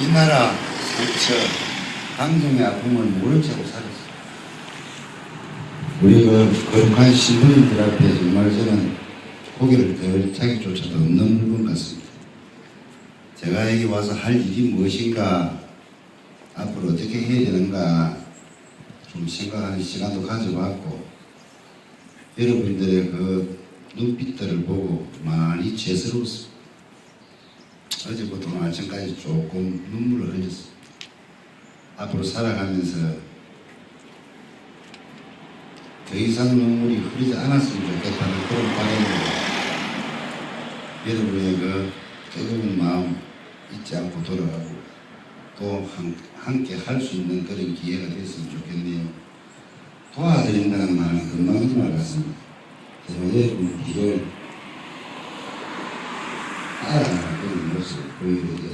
이 나라 상처, 방송의 아픔을 모른 채로 살았어요. 우리 그 거룩한 신부님들 앞에 정말 저는 고개를 들 자기조차도 없는 분 같습니다. 제가 여기 와서 할 일이 무엇인가, 앞으로 어떻게 해야 되는가, 좀 생각하는 시간도 가져봤고, 여러분들의 그 눈빛들을 보고 많이 죄스러웠습니다. 어제부터 아침까지 조금 눈물을 흘렸습니다. 앞으로 살아가면서 더 이상 눈물이 흐르지 않았으면 좋겠다는 그런 바람입니다. 여러분의 그 뜨거운 마음 잊지 않고 돌아가고 또 한, 함께 할 수 있는 그런 기회가 됐으면 좋겠네요. 도와드린다는 말은 금방인 말 같습니다. 제가 여러분 길을 따라가는 eso, fue de